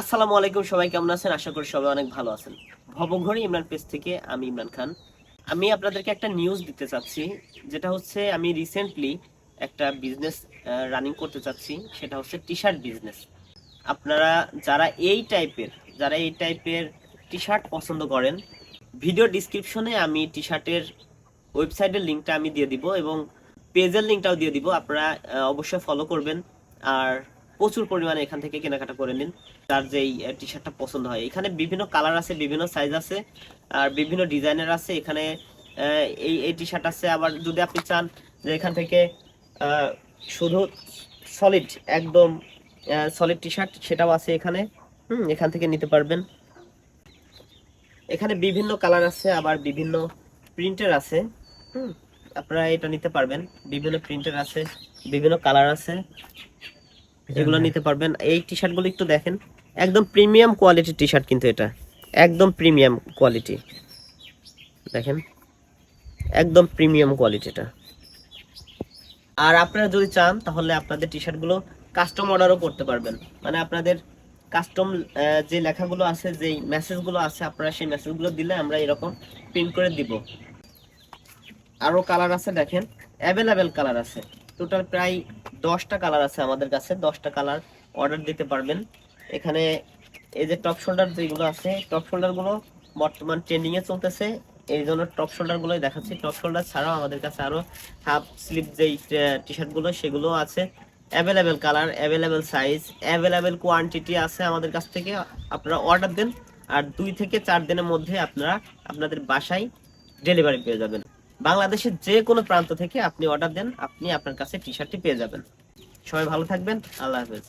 আসসালামু আলাইকুম, সবাই কেমন আছেন? আশা করি সবাই অনেক ভালো আছেন। ভবঘড়ি ইমরান পেজ থেকে আমি ইমরান খান। আমি আপনাদেরকে একটা নিউজ দিতে চাচ্ছি, যেটা হচ্ছে আমি রিসেন্টলি একটা বিজনেস রানিং করতে চাচ্ছি, সেটা হচ্ছে টি শার্ট বিজনেস আপনারা যারা এই টাইপের যারা এই টাইপের টি শার্ট পছন্দ করেন ভিডিও ডিসক্রিপশনে আমি টি শার্টের ওয়েবসাইটের লিঙ্কটা আমি দিয়ে দিব এবং পেজের লিঙ্কটাও দিয়ে দিব। আপনারা অবশ্যই ফলো করবেন। আর প্রচুর পরিমাণে এখান থেকে কেনাকাটা করে নিন। তার যেই টি শার্টটা পছন্দ হয়। এখানে বিভিন্ন কালার আছে, বিভিন্ন সাইজ আছে, আর বিভিন্ন ডিজাইনের আছে। এখানে এই এই টি শার্ট আছে। আবার যদি আপনি চান যে এখান থেকে শুধু সলিড একদম সলিড টি শার্ট সেটাও আছে এখানে। হুম, এখান থেকে নিতে পারবেন। এখানে বিভিন্ন কালার আছে, আবার বিভিন্ন প্রিন্টের আছে। হুম, আপনারা এটা নিতে পারবেন। বিভিন্ন প্রিন্টের আছে, বিভিন্ন কালার আছে। এগুলো নিতে পারবেন। এই টি শার্টগুলো একটু দেখেন। একদম প্রিমিয়াম কোয়ালিটির টি শার্ট কিন্তু এটা। একদম প্রিমিয়াম কোয়ালিটি দেখেন। একদম প্রিমিয়াম কোয়ালিটিটা আর আপনারা যদি চান তাহলে আপনাদের টি শার্টগুলো কাস্টম অর্ডারও করতে পারবেন। মানে আপনাদের কাস্টম যে লেখাগুলো আছে যেই মেসেজগুলো আছে আপনারা সেই মেসেজগুলো দিলে আমরা এরকম প্রিন্ট করে দিব। আরও কালার আছে দেখেন। অ্যাভেলেবেল কালার আছে। টোটাল প্রায় দশটা কালার আছে আমাদের কাছে, দশটা কালার অর্ডার দিতে পারবেন। এখানে এই যে টপ শোল্ডার যেগুলো আছে টপ শোল্ডারগুলো বর্তমান ট্রেন্ডিং এ চলতেছে। এই জন্য টপ শোল্ডার গুলোই দেখাচ্ছি। টপ শোল্ডার ছাড়াও আমাদের কাছে আরও হাফ স্লিপ যেই টি শার্টগুলো, সেগুলো আছে। Available colour available size available quantity আছে আমাদের কাছ থেকে। আপনারা অর্ডার দেন, আর দুই থেকে চার দিনের মধ্যে আপনারা আপনাদের বাসায় ডেলিভারি পেয়ে যাবেন। বাংলাদেশের যে কোনো প্রান্ত থেকে আপনি অর্ডার দেন, আপনি আপনার কাছে টি শার্টটি পেয়ে যাবেন। সবাই ভালো থাকবেন, আল্লাহ হাফেজ।